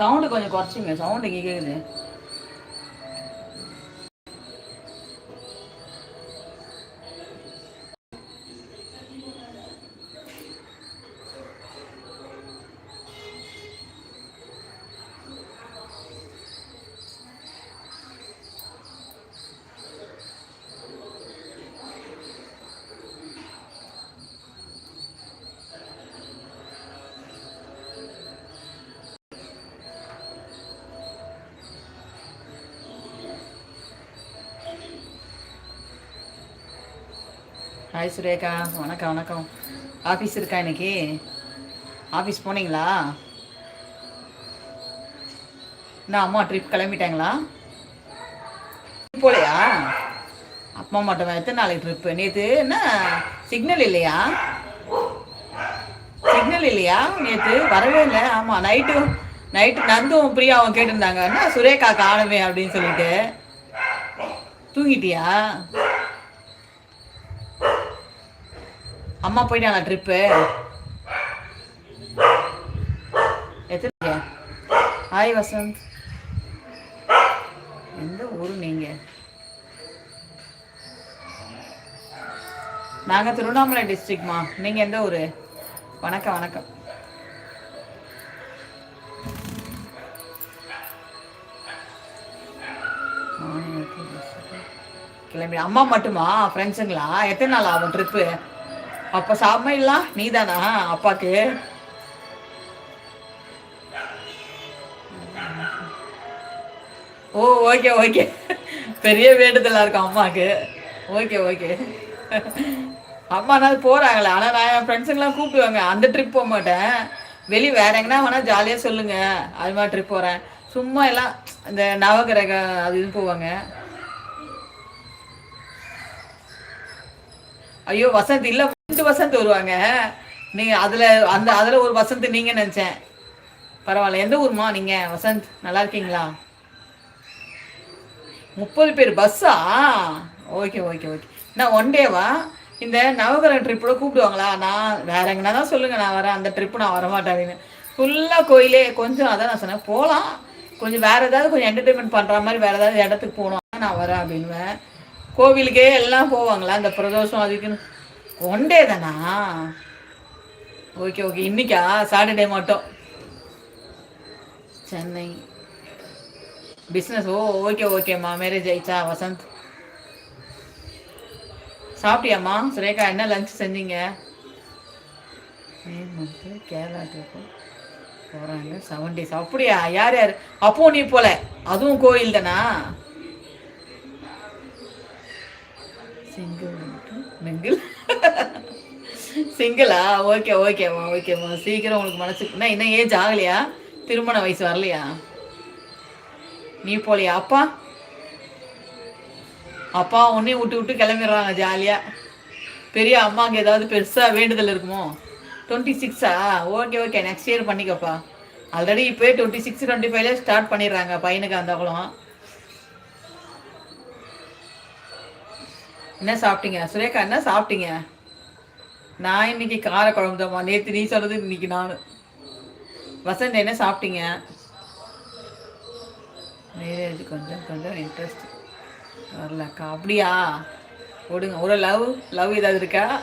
Sound கொஞ்சம் குறைச்சிங்க sound கேட்குது ஹாய் சுரேகா வணக்கம் வணக்கம். ஆஃபீஸ் இருக்கா இன்னைக்கு? ஆஃபீஸ் போனீங்களா? என்ன அம்மா ட்ரிப் கிளம்பிட்டாங்களா? போலையா? அப்பா மட்டும் எத்தனை நாளைக்கு ட்ரிப்பு நேற்று என்ன சிக்னல் இல்லையா? சிக்னல் இல்லையா? நேற்று வரவே இல்லை. ஆமாம் நைட்டு நைட்டு நந்தும் பிரியாவும் கேட்டிருந்தாங்க. என்ன சுரேகா காணுமே அப்படின்னு சொல்லிட்டு. தூங்கிட்டியா? அம்மா போயிட்டாங்களா ட்ரிப்பு எத்தனை ஹாய் வசந்த். எந்த ஊர் நீங்க? நாங்க திருவண்ணாமலை டிஸ்ட்ரிக்ட்மா நீங்க எந்த ஊர்? வணக்கம் வணக்கம். கிளம்பி அம்மா மட்டுமா? ஃப்ரெண்ட்ஸுங்களா எத்தனை நாள் ஆகும் ட்ரிப்பு அப்ப சமையல்லாம் நீதானா? அப்பாக்கு? ஓ ஓகே ஓகே பெரிய வேண்டுதலா இருக்கும் அம்மாக்கு. ஓகே ஓகே அம்மானாவது போறாங்களே. ஆனா நான் என் ஃப்ரெண்ட்ஸுங்கெல்லாம் கூப்பிடுவாங்க. அந்த ட்ரிப் போக மாட்டேன். வெளியே வேற எங்கன்னா வேணா ஜாலியா சொல்லுங்க. அது மாதிரி ட்ரிப் போறேன். சும்மா எல்லாம் இந்த நவகிரக அது இது போவாங்க. ஐயோ வசந்த் இல்ல ரெண்டு வசந்த் வருவாங்க. நீங்க அதுல அந்த அதுல ஒரு வசந்த் நீங்க நினைச்சேன். பரவாயில்ல எந்த ஊர்மா நீங்க? வசந்த் நல்லா இருக்கீங்களா? முப்பது பேர் பஸ்ஸா? Okay okay okay. நான் ஒன் டேவா இந்த நவகிரக ட்ரிப்போட கூப்பிடுவாங்களா? நான் வேற எங்கன்னா தான் சொல்லுங்க நான் வரேன் அந்த ட்ரிப்பு நான் வரமாட்டேன் அப்படின்னு ஃபுல்லாக கோயிலே கொஞ்சம் அதான் நான் சொன்னேன் போகலாம் கொஞ்சம் வேற ஏதாவது கொஞ்சம் என்டர்டைன்மெண்ட் பண்ணுற மாதிரி வேற ஏதாவது இடத்துக்கு போகணும் நான் வரேன் அப்படின்னுவேன். கோவிலுக்கே எல்லாம் போவாங்களா? அந்த பிரதோஷம் அதுக்குன்னு ஒன் டே தானா? Okay okay. இன்னைக்கா? சாட்டர்டே மட்டும். சென்னை. பிஸ்னஸ் ஓ ஓகே ஓகேம்மா மேரேஜ் ஆயிடுச்சா வசந்த்? சாப்பிட்டியாம்மா? சுரேகா என்ன லஞ்ச் செஞ்சீங்க? கேரளா ட்ரிப்பு போகிறாங்க செவன் டேஸ் அப்படியா? யார் யார்? அப்போ நீ போல. அதுவும் கோயில் தானா? சிங்கிள் மிங்கிள் சிங்கிளா ஓகே ஓகேம்மா ஓகேம்மா சீக்கிரம் உங்களுக்கு மனசு என்ன இன்னும் ஏஜ் ஆகலையா? திருமண வயசு வரலையா? நீ போலியா? அப்பா? அப்பா உன்னையும் விட்டு விட்டு கிளம்பிடுறாங்க ஜாலியாக பெரிய அம்மாவுக்கு ஏதாவது பெருசாக வேண்டுதல் இருக்குமோ? டுவெண்ட்டி சிக்ஸா ஓகே ஓகே. நெக்ஸ்ட் இயர் பண்ணிக்கப்பா. ஆல்ரெடி இப்போயே டுவெண்ட்டி சிக்ஸ் டுவெண்ட்டி ஃபைவ்ல ஸ்டார்ட் பண்ணிடுறாங்க பையனுக்கு அந்த குளம் என்ன சாப்பிட்டீங்க? சுரேகா என்ன சாப்பிட்டீங்க? நான் இன்னைக்கு கார குழம்பு தான்மா நேற்று நீ சொல்றது இன்னைக்கு நான். வசந்த் என்ன சாப்பிட்டீங்க? மேரேஜ் கொஞ்சம் கொஞ்சம் இன்ட்ரெஸ்ட் வரலக்கா. அப்படியா? விடுங்க. ஒரு லவ் லவ் ஏதாவது இருக்கா?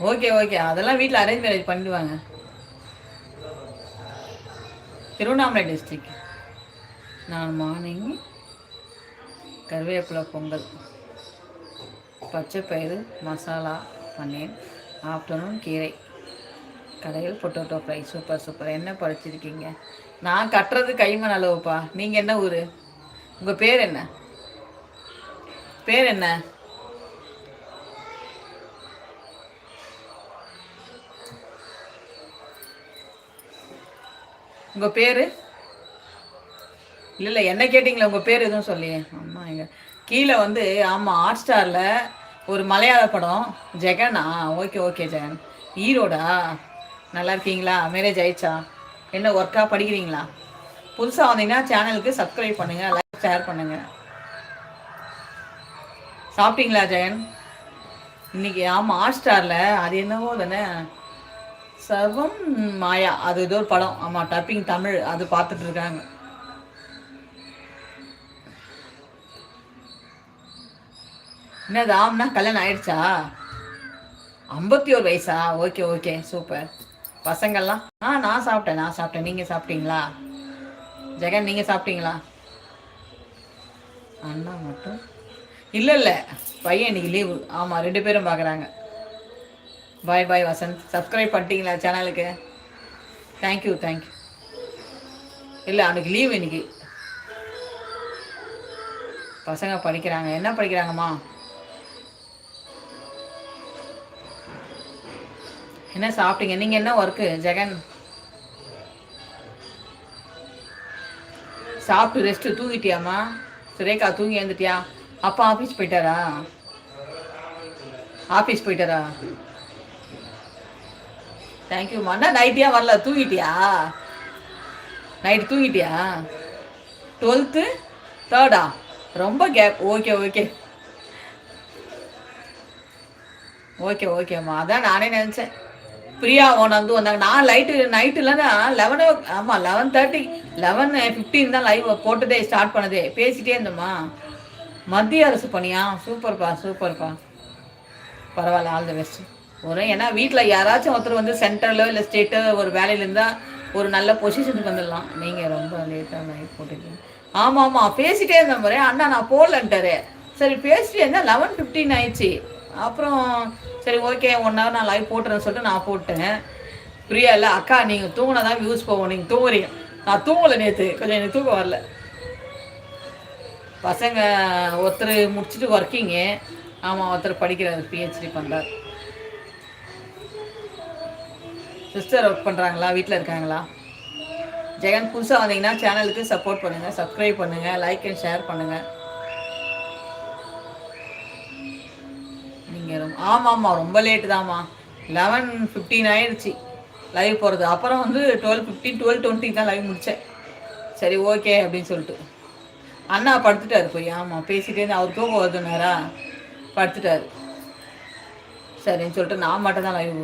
ஓகே ஓகே அதெல்லாம் வீட்டில் அரேஞ்ச் மேரேஜ் பண்ணிடுவாங்க. திருவண்ணாமலை டிஸ்ட்ரிக்ட் நான் மார்னிங் கருவேப்பிலை பொங்கல். பச்சை பயிறு மசாலா பண்ணேன் ஆஃப்டர்நூன் கீரை. கடையில் பொட்டோட்டோ ஃப்ரை சூப்பர் சூப்பர் என்ன படிச்சிருக்கீங்க நான் கட்டுறது கைமண் அளவுப்பா. நீங்கள் என்ன ஊர்? உங்கள் பேர் என்ன? பேர் என்ன? உங்கள் பேர்? இல்லை இல்லை என்ன கேட்டிங்களா? உங்கள் பேர் எதுவும் சொல்லி. ஆமாம் எங்க கீழே வந்து ஆமாம் ஹாட் ஸ்டாரில் ஒரு மலையாள படம். ஜெகனா? Okay okay Jagan. ஈரோடா நல்லா இருக்கீங்களா? மேரேஜ் ஆயிடுச்சா? என்ன ஒர்க்காக படிக்கிறீங்களா? புதுசாக வந்தீங்கன்னா சேனலுக்கு சப்ஸ்கிரைப் பண்ணுங்கள் லைக் ஷேர் பண்ணுங்கள் சாப்பிட்டீங்களா ஜெயன் இன்னைக்கு ஆமாம் ஹாட் ஸ்டாரில் அது என்னவோ தானே? சர்வம் மாயா. அது ஏதோ ஒரு படம். ஆமாம் டப்பிங் தமிழ் அது பார்த்துட்டு இருக்காங்க என்னது கல்யாணம் ஆயிடுச்சா? ஐம்பத்தி ஒரு வயசா? Okay okay super. பசங்கள்லாம் ஆ நான் சாப்பிட்டேன் நான் சாப்பிட்டேன். நீங்கள் சாப்பிட்டீங்களா? ஜெகன் நீங்கள் சாப்பிட்டீங்களா? அண்ணா மட்டும்? இல்லை இல்லை. பையன் இன்னைக்கு லீவு ஆமாம் ரெண்டு பேரும் பார்க்குறாங்க பாய் பாய் வசந்த். சப்ஸ்கிரைப் பண்ணிட்டீங்களா சேனலுக்கு தேங்க்யூ தேங்க்யூ இல்லை அவனுக்கு லீவு இன்னைக்கு. பசங்க படிக்கிறாங்க. என்ன படிக்கிறாங்கம்மா? என்ன சாப்பிட்டீங்க? நீங்கள் என்ன ஒர்க்கு ஜெகன்? சாப்பிட்டு ரெஸ்ட்டு தூங்கிட்டியாம்மா? சுரேகா தூங்கி எழுந்துட்டியா? அப்பா ஆஃபீஸ் போயிட்டாரா? ஆஃபீஸ் போயிட்டாரா? தேங்க்யூம்மா அண்ணா நைட்டியா வரல? தூங்கிட்டியா? நைட் தூங்கிட்டியா? டுவெல்த்து தேர்டா ரொம்ப கேப் ஓகே ஓகே ஓகே ஓகேம்மா அதான் நானே நினச்சேன். பிரியா வந்து வந்தாங்க. நான் லைட்டு நைட்டு இல்லைன்னா ஓ ஆமாம் லெவன் தேர்ட்டி லெவன் ஃபிஃப்டீன் தான் லைவ் போட்டதே ஸ்டார்ட் பண்ணதே. பேசிட்டே இருந்தோம்மா மத்திய அரசு பணியா? சூப்பர்ப்பா சூப்பர்ப்பா. பரவாயில்ல ஆல் தி பெஸ்ட் ஒரு ஏன்னா வீட்டில் யாராச்சும் ஒருத்தர் வந்து சென்ட்ரலோ இல்லை ஸ்டேட்டோ ஒரு வேலையில் இருந்தால் ஒரு நல்ல பொசிஷனுக்கு வந்துடலாம். நீங்கள் ரொம்ப லேட்டாக லைவ் போட்டுருக்கீங்க ஆமாம் ஆமாம் பேசிட்டே இருந்தேன் பாரு. அண்ணா நான் போடலன்ட்டாரு. சரி பேசிட்டே இருந்தேன். லெவன் ஃபிஃப்டீன் ஆயிடுச்சு. அப்புறம் சரி ஓகே ஒன் ஹவர் நான் லைவ் போட்டுறேன்னு சொல்லிட்டு நான் போட்டேன். பிரியா இல்லை அக்கா நீங்கள் தூங்கினா தான் வியூஸ் போவோம் நீங்கள் தூங்குறீங்க. நான் தூங்கலை நேற்று கொஞ்சம் எனக்கு தூக்கம் வரல. பசங்க ஒருத்தர் முடிச்சுட்டு ஒர்க்கிங்கு ஆமாம் ஒருத்தர் படிக்கிறார் பிஹெச்டி பண்ணுறார் சிஸ்டர் ஒர்க் பண்ணுறாங்களா வீட்டில் இருக்காங்களா? ஜெகன் புதுசாக வந்தீங்கன்னா சேனலுக்கு சப்போர்ட் பண்ணுங்கள் சப்ஸ்கிரைப் பண்ணுங்கள் லைக் அண்ட் ஷேர் பண்ணுங்கள் நீங்கள் ரொம்ப ஆமாம் ஆமாம் ரொம்ப லேட்டு தாம்மா. லெவன் ஃபிஃப்டீன் ஆயிடுச்சு லைவ் போகிறது அப்புறம் வந்து டுவெல் ஃபிஃப்டீன் டுவெல் டுவெண்ட்டி தான் லைவ் முடித்தேன் சரி ஓகே அப்படின்னு சொல்லிட்டு. அண்ணா படுத்துட்டாரு போய். ஆமாம் பேசிகிட்டே இருந்து அவர் தூக்கம் வருது நேரா. படுத்துட்டாரு. சரின்னு சொல்லிட்டு நான் மட்டும் தான் லைவ்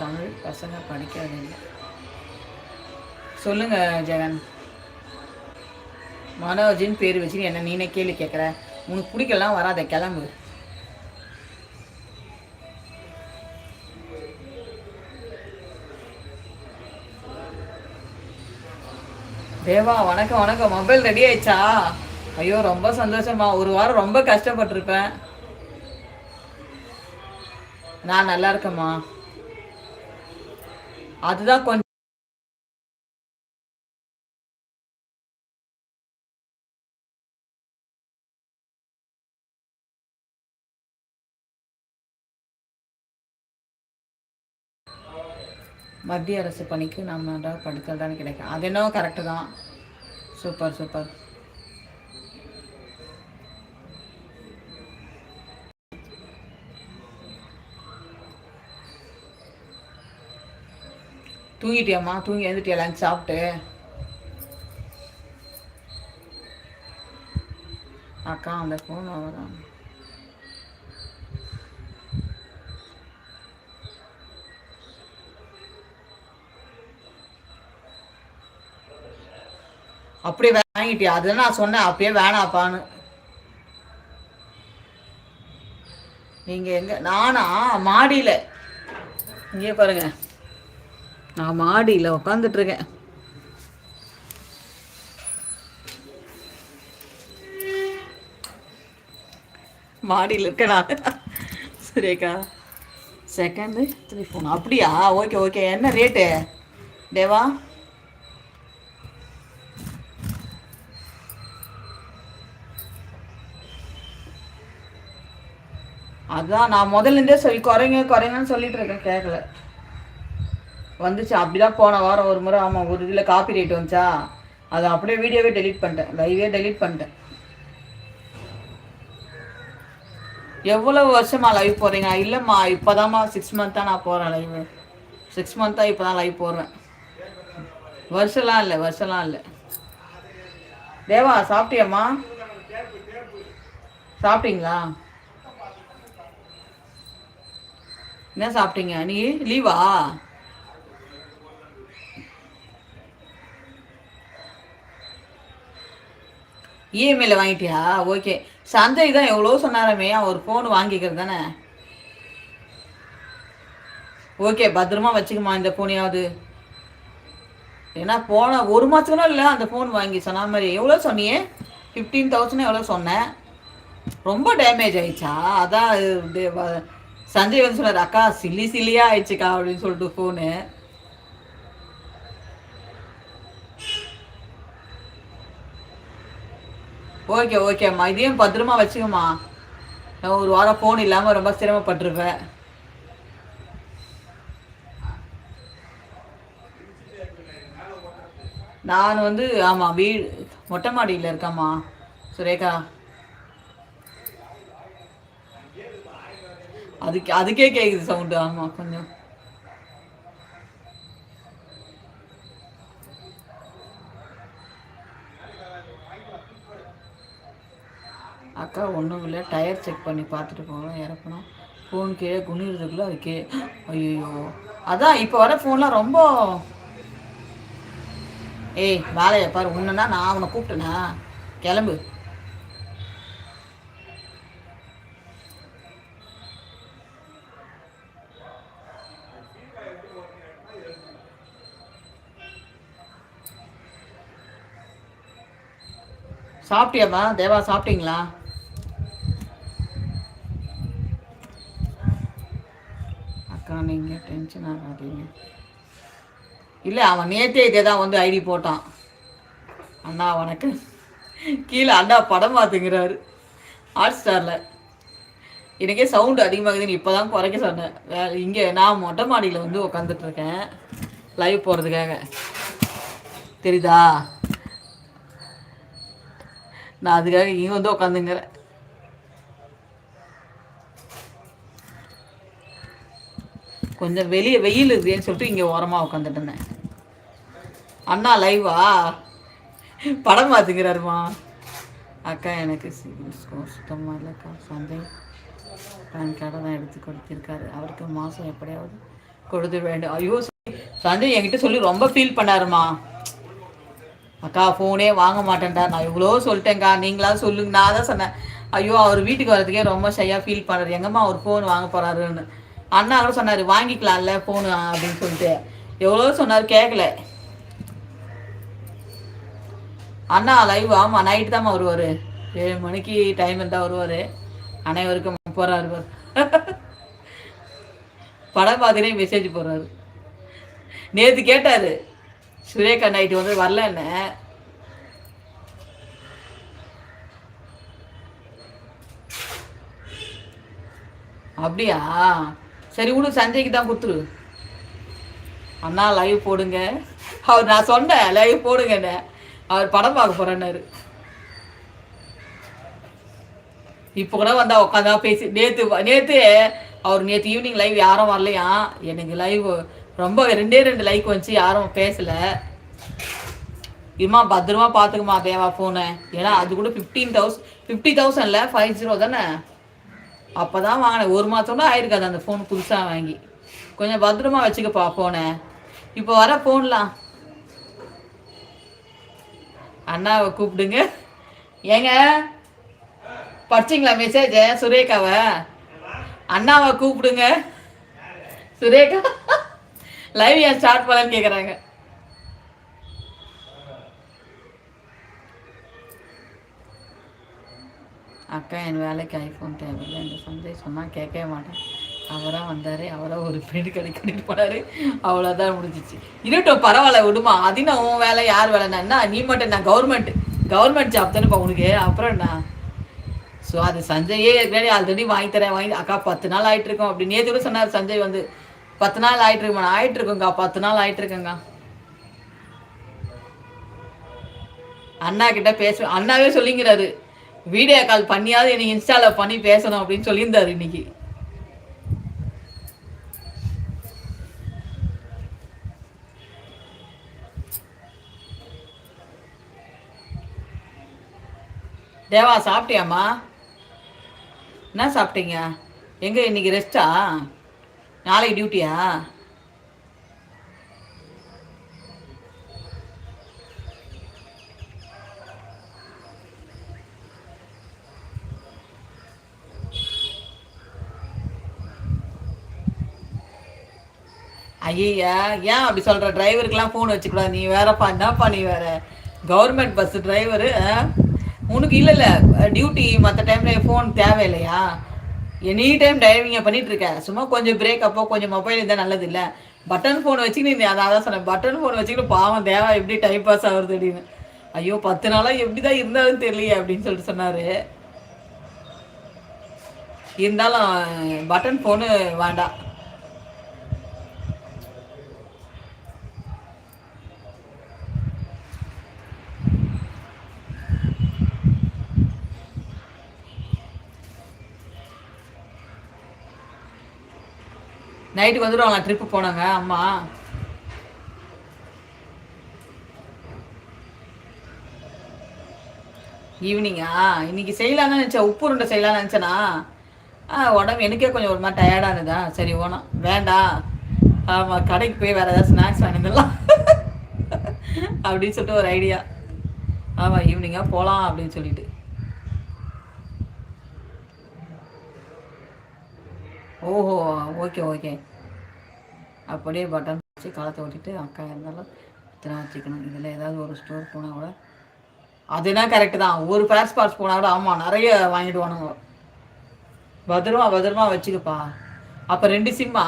தமிழ் பசங்க படிக்கிறது இல்லை சொல்லுங்க ஜெகன். மனோஜின் பேர் வச்சு என்ன நீனே கேள்வி கேட்குற? உனக்கு பிடிக்கலாம் வராத கிளம்பு. தேவா வணக்கம் வணக்கம். மொபைல் ரெடி ஆயிடுச்சா? ஐயோ ரொம்ப சந்தோஷமா ஒரு வாரம் ரொம்ப கஷ்டப்பட்டிருப்பேன். நான் நல்லா இருக்கேம்மா. அதுதான் கொஞ்சம் மத்திய அரசு பணிக்கு நம்ம படித்தல் தானே கிடைக்கும். அது என்னவோ கரெக்டு தான். Super super. தூங்கிட்டியாம்மா? தூங்கி எழுந்துட்டியா லஞ்ச் சாப்பிட்டு? அக்கா அந்த ஃபோன் அவதான் அப்படியே வாங்கிட்டியா? அதுதான் நான் சொன்னேன் அப்படியே வேணாப்பான்னு. நீங்கள் எங்கே நானா? மாடியில். இங்கே பாருங்கள் நான் மாடியில் உட்காந்துட்ருக்கேன் மாடியில் இருக்கேன்? சரிக்கா. செகண்டு த்ரீ ஃபோன் அப்படியா? ஓகே ஓகே என்ன ரேட்டு தேவா அதான் நான் முதல்ல இருந்தே சொல்லி குறைங்க குறைங்கன்னு சொல்லிட்டு இருக்கேன் கேட்கல வந்துச்சு. அப்படிதான் போன வாரம் ஒரு முறை ஆமாம் ஒரு இதில் காப்பி ரேட் வந்துச்சா? அதை அப்படியே வீடியோவே டெலிட் பண்ணிட்டேன். லைவே டெலிட் பண்ணிட்டேன். எவ்வளோ வருஷமா லைவ் போகிறீங்க இல்லைம்மா இப்போதாம்மா சிக்ஸ் மந்த்தாக நான் போகிறேன் லைவ் சிக்ஸ் மந்த்தாக இப்போ தான் லைவ் போடுறேன் வருஷம்லாம் இல்லை வருஷம்லாம் இல்லை. தேவா சாப்பிட்டியம்மா? சாப்பிட்டீங்களா? என்ன சாப்பிட்டீங்க? நீ லீவா? இஎம்ஐயில் வாங்கிட்டியா? ஓகே. சஞ்சய் தான் எவ்வளோ சொன்னாலுமே ஒரு ஃபோன் வாங்கிக்கிறது தானே? ஓகே பத்திரமா வச்சுக்கமா இந்த ஃபோனையாவது ஏன்னா போன ஒரு மாதத்துக்கு இல்லை அந்த ஃபோன் வாங்கி சொன்ன மாதிரி எவ்வளோ சொன்னியே? ஃபிஃப்டீன் தௌசண்ட் எவ்வளோ சொன்னேன் ரொம்ப டேமேஜ் ஆயிடுச்சா? அதான் சஞ்சய் வந்து சொன்னார் அக்கா சில்லி சில்லியாக ஆயிடுச்சுக்கா அப்படின்னு சொல்லிட்டு ஃபோனு ஓகே ஓகேம்மா இதையும் பத்திரமா வச்சுக்கம்மா. நான் ஒரு வாரம் ஃபோன் இல்லாமல் ரொம்ப சிரமப்பட்டிருப்பேன். நான் வந்து ஆமாம் வீடு மொட்டை மாடியில் இருக்கேம்மா சுரேகா. அதுக்கு அதுக்கே கேட்குது சவுண்டு ஆமாம் கொஞ்சம். அக்கா ஒன்றும் இல்லை. டயர் செக் பண்ணி பார்த்துட்டு போகிறோம் இறக்கணும். ஃபோன் கீழே குனிறதுக்குள்ள அது கே ஐயோ அதான் இப்போ வர ஃபோன்லாம் ரொம்ப ஏய் வேலையை பாரு உன்னனா நான் அவனை கூப்பிட்டேனா? கிளம்பு. சாப்பிட்டியாம்மா? தேவா சாப்பிட்டீங்களா அக்கா நீங்கள் டென்ஷன் ஆகாதீங்க இல்லை அவன் நேற்றே இதே தான் வந்து ஐடி போட்டான். அண்ணா வணக்கம் கீழே அண்ணா படம் பார்த்துங்கிறாரு ஹாட் ஸ்டாரில் எனக்கே சவுண்டு அதிகமாகுதுன்னு இப்போ தான் குறைக்க சொன்னேன். வே இங்கே நான் மொட்டை மாடியில் வந்து உக்காந்துட்ருக்கேன் லைவ் போகிறதுக்காக தெரியுதா? நான் அதுக்காக இங்கே வந்து உக்காந்துங்கிறேன். கொஞ்சம் வெளியே வெயில் இருக்குதுன்னு சொல்லிட்டு இங்கே ஓரமாக உட்காந்துட்டு இருந்தேன். அண்ணா லைவா படம் பார்த்துக்கிறாருமா அக்கா எனக்கு சிவில் ஸ்கோர் சுத்தமாக இல்லைக்கா. சந்தை பேன் கார்டை தான் எடுத்து கொடுத்துருக்காரு. அவருக்கு மாதம் எப்படியாவது கொடுத்து வேண்டும். ஐயோ சந்தை என்கிட்ட சொல்லி ரொம்ப ஃபீல் பண்ணாருமா? அக்கா ஃபோனே வாங்க மாட்டேன்டா. நான் இவ்வளோ சொல்லிட்டேங்க்கா நீங்களாவது சொல்லுங்க. நான் தான் சொன்னேன். ஐயோ அவர் வீட்டுக்கு வரதுக்கே ரொம்ப ஷையாக ஃபீல் பண்ணுறாரு எங்கம்மா அவர் ஃபோன் வாங்க போகிறாருன்னு அண்ணா கூட சொன்னார் வாங்கிக்கலாம்ல ஃபோனு அப்படின்னு சொல்லிட்டு. எவ்வளோ சொன்னார் கேட்கல அண்ணா லைவ் ஆமாம் நைட்டு தான் வருவார். ஏழு மணிக்கு டைம் இருந்தால் வருவார். அனைவருக்கும் போகிறாரு படம் பார்த்துட்டே மெசேஜ் போடுறாரு. நேற்று கேட்டார் சுரேகா நைட்டு வந்து வரல என்ன? அப்படியா? சரி விடு சஞ்சய்க்கு தான் கொடுத்துரு அண்ணா லைவ் போடுங்க. அவர் நான் சொன்னேன் லைவ் போடுங்கன்னு. அவர் படம் பார்க்க போறேன்னாரு. இப்போ கூட வந்தா உட்காந்தா பேசி நேற்று நேற்று அவர் நேற்று ஈவினிங் லைவ் யாரும் வரலையா? எனக்கு லைவ் ரொம்ப ரெண்டே ரெண்டு லைக் வந்துச்சு யாரும் பேசல. இம்மா பத்திரமா பார்த்துக்குமா தேவா ஃபோனை ஏன்னா அது கூட ஃபிஃப்டீன் தௌசண்ட் ஃபிஃப்டி தௌசண்ட்ல ஃபைவ் ஜீரோ தானே? அப்போ தான் வாங்கினேன். ஒரு மாதம் தான் ஆயிருக்காது அந்த ஃபோன் புதுசாக வாங்கி. கொஞ்சம் பத்திரமா வச்சுக்கப்பா ஃபோனை இப்போ வர ஃபோன்லாம் அண்ணாவை கூப்பிடுங்க. ஏங்க? படிச்சிங்களா மெசேஜ சுரேகாவை? அண்ணாவை கூப்பிடுங்க. சுரேகா? லைவ் ஏன் ஸ்டார்ட் பண்ணலன்னு கேட்குறாங்க அக்கா என் வேலைக்கு ஐஃபோன் தேவையில்லை இந்த சஞ்சய் சொன்னால் கேட்கவே மாட்டேன். அவராக வந்தார் அவராக ஒரு பிரிண்ட் கடைக்கு போனார். அவ்வளோதான் முடிஞ்சிச்சு. இருட்டும் பரவாயில்ல விடுமா. அது நான் உன் வேலை யார் வேலைன்னா என்ன, நீ மட்டும் நான் கவர்மெண்ட் கவர்மெண்ட் ஜாப் தானேப்பா உனக்கு? அப்புறம் என்ன? ஸோ அது சஞ்சயே ஏற்கனவே ஆல்ரெடி வாங்கி தரேன் வாங்கி அக்கா பத்து நாள் ஆகிட்டு இருக்கோம் அப்படி நேற்று கூட சொன்னார் சஞ்சய் வந்து. பத்து நாள் ஆகிட்டு இருக்கோம் ஆயிட்டு இருக்கோங்க்கா பத்து நாள் ஆகிட்டு இருக்கேங்க அண்ணா கிட்ட பேச அண்ணாவே சொல்லிங்கிறாரு. வீடியோ கால் பண்ணியாவது எனக்கு இன்ஸ்டால பண்ணி பேசணும் அப்படின்னு சொல்லியிருந்தாரு இன்னைக்கு. தேவா சாப்பிட்டியாம்மா? என்ன சாப்பிட்டீங்க? எங்கே இன்னைக்கு ரெஸ்ட்டா நாளைக்கு டியூட்டியா ஐயா ஏன் அப்படி சொல்கிற டிரைவருக்கெல்லாம் ஃபோன் வச்சுக்கூடாது. நீ வேறப்பா என்னப்பா நீ வேற? கவர்மெண்ட் பஸ் டிரைவரு உனக்கு இல்லை இல்லை டியூட்டி மற்ற டைமில் ஃபோன் தேவையில்லையா? எனி டைம் டிரைவிங்கை பண்ணிட்டு இருக்க. சும்மா கொஞ்சம் பிரேக் அப்போ கொஞ்சம் மொபைல் இருந்தால் நல்லது இல்லை. பட்டன் ஃபோன் வச்சுக்கிட்டு நீ அதான் அதான் சொன்னேன். பட்டன் ஃபோன் வச்சுக்கிட்டு பாவம் தேவை எப்படி டைம் பாஸ் ஆகுது அப்படின்னு. ஐயோ பத்து நாளாக எப்படி தான் இருந்தாலும் தெரியலையே அப்படின்னு சொல்லிட்டு சொன்னார். இருந்தாலும் பட்டன் ஃபோனு வேண்டாம். நைட்டுக்கு வந்துடுவாங்களா? ட்ரிப்பு போனாங்க. அம்மா. ஈவினிங்கா இன்னைக்கு செய்யலான்னு நினச்சேன். உப்பு உருண்டை செய்யலாம்னு நினச்சேனா? ஆ உடம்பு எனக்கே கொஞ்சம் ஒரு மாதிரி டயர்டாக இருந்ததா? சரி ஓனம் வேண்டாம் ஆமாம் கடைக்கு போய் வேறு ஏதாவது ஸ்நாக்ஸ் வாங்கிடலாம் அப்படின்னு சொல்லிட்டு ஒரு ஐடியா ஆமாம் ஈவினிங்காக போகலாம் அப்படின்னு சொல்லிட்டு. ஓஹோ ஓகே ஓகே. அப்படியே பட்டன் வச்சு காலத்தை ஓட்டிட்டு அக்கா இருந்தாலும் இத்தனை வச்சுக்கணும். இதில் ஏதாவது ஒரு ஸ்டோர் போனால் கூட அதுனா கரெக்டு தான். ஒரு ஃபேர் ஸ்பாட்ஸ் போனால் கூட ஆமாம் நிறைய வாங்கிடுவானுங்க பத்திரமா பத்திரமா வச்சுக்கப்பா. அப்போ ரெண்டு சிம்மா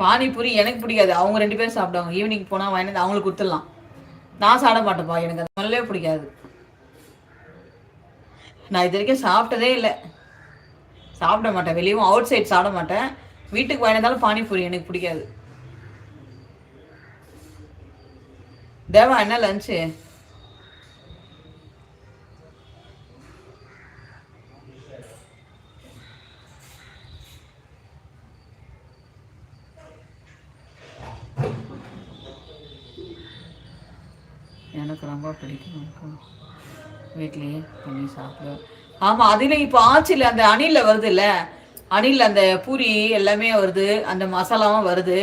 பானிபூரி எனக்கு பிடிக்காது. அவங்க ரெண்டு பேரும் சாப்பிடுவாங்க. ஈவினிங் போனால் வாங்கினது அவங்களுக்கு கொடுத்துடலாம். நான் சாப்பிட மாட்டேன்ப்பா. எனக்கு அது நல்லவே பிடிக்காது. நான் இது வரைக்கும் சாப்பிட்டதே இல்லை. சாப்பிட மாட்டேன். வெளியும் அவுட் சைட் சாப்பிட மாட்டேன். வீட்டுக்கு வாங்கினாலும் பானிபூரி எனக்கு பிடிக்காது. தேவா என்ன லஞ்சு எனக்கு ரொம்ப பிடிக்கும் வீட்லேயே பண்ணி சாப்பிடுவேன் ஆமாம் அதில் இப்போ ஆச்சியில் அந்த அணிலில் வருது இல்லை அணில் அந்த பூரி எல்லாமே வருது அந்த மசாலாவும் வருது.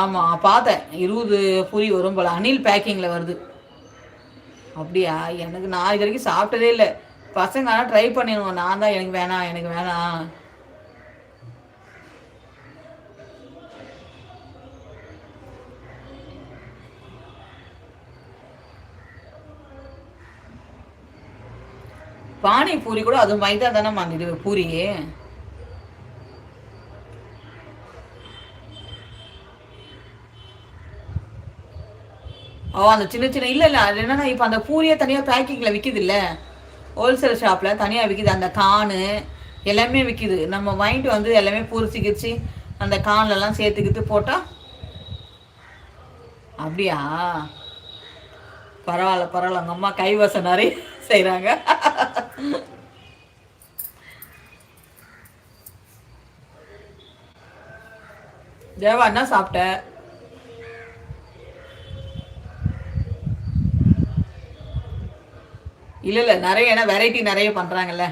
ஆமாம் பார்த்தேன். இருபது பூரி வரும் போல் அணில் பேக்கிங்கில் வருது. அப்படியா? எனக்கு நான் இது வரைக்கும் சாப்பிட்டதே இல்லை. பசங்க ஆனால் ட்ரை பண்ணிடுவோம் நான் தான் எனக்கு வேணாம் எனக்கு வேணாம். பானை பூரி கூட அது மைதா தானே இது பூரி. ஓ அந்த சின்ன சின்ன இல்லை இல்லை அது என்னன்னா இப்போ அந்த பூரியை தனியாக பேக்கிங்கில் விற்கிது இல்லை ஹோல்சேல் ஷாப்பில் தனியாக விற்கிது அந்த கானு எல்லாமே விற்கிது நம்ம வாங்கிட்டு வந்து எல்லாமே பூரிச்சு கிரிச்சு அந்த கான்லலாம் சேர்த்துக்கிட்டு போட்டால் அப்படியா? பரவாயில்ல பரவாயில்ல. உங்கள் அம்மா கைவசம் நிறைய செய்கிறாங்க தேவா என்ன சாப்பிட்ட? இல்லை இல்லை நிறைய ஏன்னா வெரைட்டி நிறைய பண்ணுறாங்கல்ல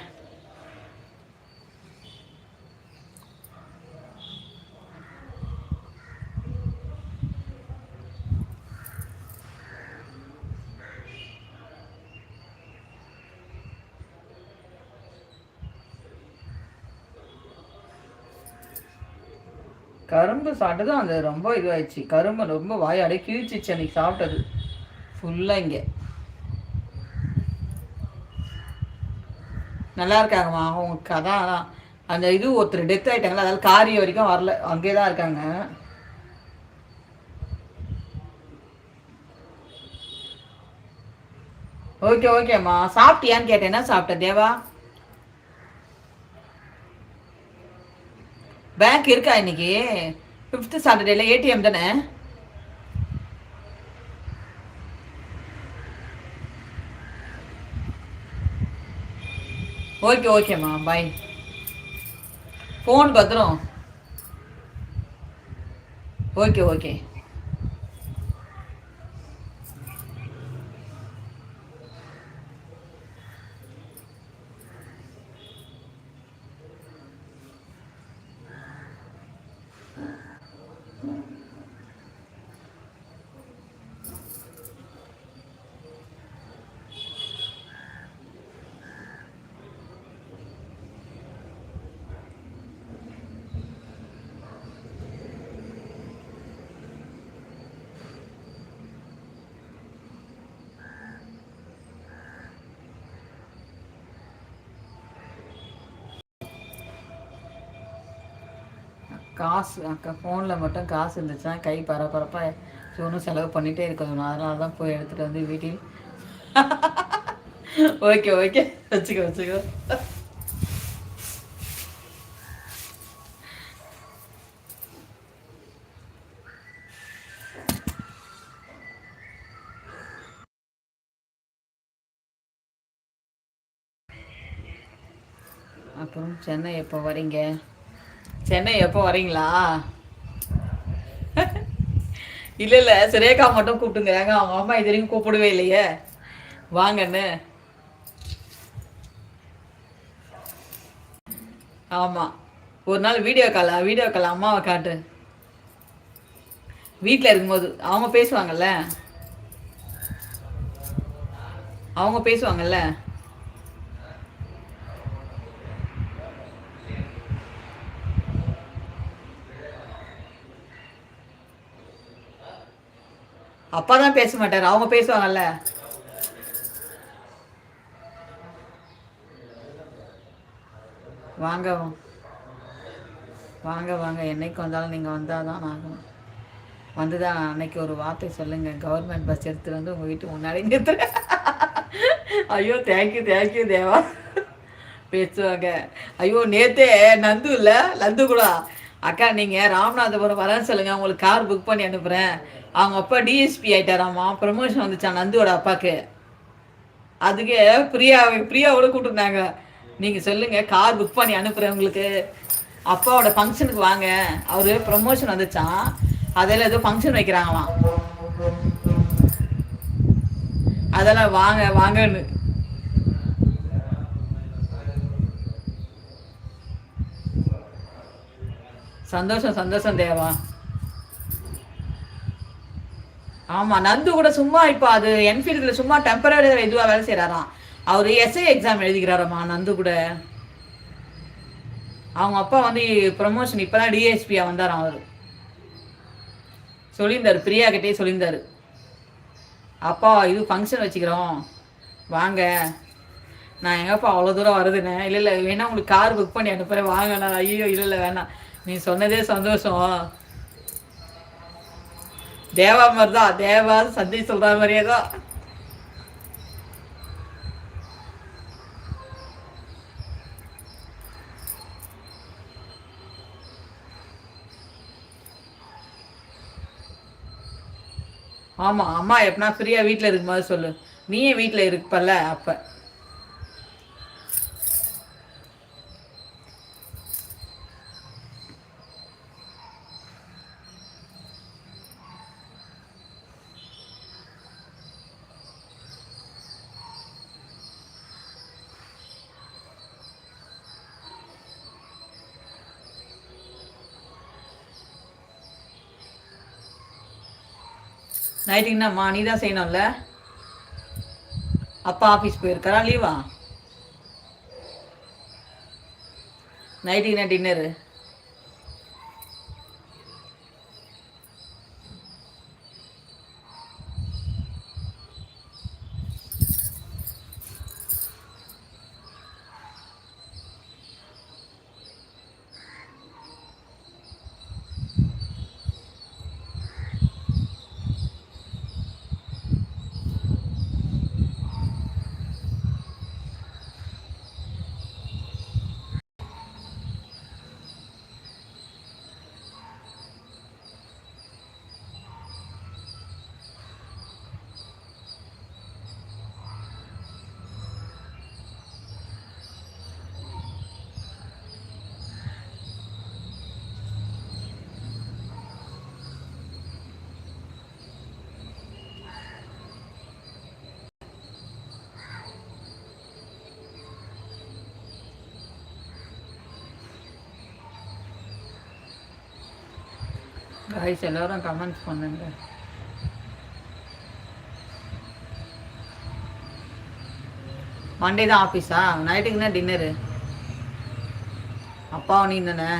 கரும்பு சாப்பிட்டது அந்த ரொம்ப இதுவாயிடுச்சு. கரும்பு ரொம்ப வாயாடே கிழிச்சிச்சு அன்னைக்கு சாப்பிட்டது. ஃபுல்லாக இங்கே. நல்லா இருக்காங்கம்மா. அவங்க அதான். அந்த இது ஒருத்தர் டெத் ஆகிட்டாங்களா அதாவது காரியம் வரைக்கும் வரல. அங்கே தான் இருக்காங்க. ஓகே ஓகேம்மா சாப்பிட்டியான்னு கேட்டேன். என்ன சாப்பிட்ட தேவா? பேங்க் இருக்கா இன்னைக்கு? ஃபிஃப்த்து சாட்டர்டேல ஏடிஎம் தானே? ஓகே ஓகேம்மா பாய் ஃபோன் பத்திரம். ஓகே ஓகே காசு அக்கா ஃபோனில் மட்டும் காசு இருந்துச்சுன்னா கை பரபரப்பாக ஒன்றும் செலவு பண்ணிகிட்டே இருக்கணும் அதனால தான் போய் எடுத்துகிட்டு வந்து வீட்டில் ஓகே ஓகே வச்சுக்கோ வச்சுக்கோ. அப்புறம் சென்னை எப்போ வரீங்க? சென்னை எப்போ வரீங்களா? இல்லை இல்லை சுரேகா மட்டும் கூப்பிட்டுங்கிறாங்க அவங்க அம்மா இது வரைக்கும் கூப்பிடவே இல்லையே. வாங்கன்னு. ஆமாம் ஒரு நாள் வீடியோ கால் வீடியோ கால் அம்மாவை காட்டு. வீட்டில் இருக்கும்போது அவங்க பேசுவாங்கல்ல? அவங்க பேசுவாங்கல்ல? அப்பா தான் பேச மாட்டார் அவங்க பேசுவாங்கல்ல. வாங்க வாங்க வாங்க. என்னைக்கு வந்தாலும் நீங்கள் வந்தால் தான் ஆகும் வந்து தான் அன்னைக்கு ஒரு வார்த்தை சொல்லுங்கள் கவர்மெண்ட் பஸ் எடுத்துகிட்டு வந்து உங்கள் வீட்டு முன்னாடி நிறுத்துறேன் ஐயோ தேங்க்யூ தேங்க்யூ தேவா. பேசுவாங்க. ஐயோ நேத்தே நந்து இல்லை நந்து கூட. அக்கா நீங்கள் ராமநாதபுரம் வரேன்னு சொல்லுங்கள் உங்களுக்கு கார் புக் பண்ணி அனுப்புகிறேன் அவங்க அப்பா டிஎஸ்பி ஆயிட்டாராமா? ப்ரமோஷன் வந்துச்சான் நந்துவோட அப்பாவுக்கு அதுக்கு பிரியா பிரியாவோட கூப்பிட்டுருந்தாங்க. நீங்கள் சொல்லுங்கள் கார் புக் பண்ணி அனுப்புகிறேன் உங்களுக்கு. அப்பாவோட ஃபங்க்ஷனுக்கு வாங்க. அவர் ப்ரமோஷன் வந்துச்சான் அதில் ஏதோ ஃபங்க்ஷன் வைக்கிறாங்களாம். அதெல்லாம் வாங்க வாங்கன்னு. சந்தோஷம் சந்தோஷம் தேவா. ஆமாம் நந்து கூட சும்மா இப்போ அது என்ஃபீல்டில் சும்மா டெம்பரரி இதுவாக வேலை செய்கிறாராம் அவர் எஸ்ஐ எக்ஸாம் எழுதிக்கிறாராம்மா நந்து கூட? அவங்க அப்பா வந்து ப்ரமோஷன் இப்போ தான் டிஎஸ்பியாக வந்தாராம் அவர். சொல்லியிருந்தார் பிரியா கிட்டே சொல்லியிருந்தார். அப்பா இது ஃபங்க்ஷன் வச்சுக்கிறோம். வாங்க. நான் எங்கப்பா அவ்வளோ தூரம் வருதுண்ணே இல்லை இல்லை வேணா உங்களுக்கு கார் புக் பண்ணி அனுப்புகிறேன் வாங்க நான் ஐயோ இல்லை இல்லை வேணாம். நீ சொன்னதே சந்தோஷம். தேவா மாதிரி தான் தேவா சந்தி சொல்ற மாதிரியே தான். ஆமாம் அம்மா எப்பனா ஃப்ரீயாக வீட்டில் இருக்கும்போது சொல்லு. நீயே வீட்டில் இருப்பல்ல அப்போ. நைட்டுக்கு நீ தான் செய்யணும்ல? அப்பா ஆஃபீஸ் போயிருக்காரா? லீவா? நைட்டுக்கு டின்னரு? காய்ஸ் எல்லாரும் கமெண்ட்ஸ் பண்ணுங்க மண்டே தான் ஆஃபீஸா நைட்டுக்கு என்ன டின்னரு அப்பாவும் நீ தானே?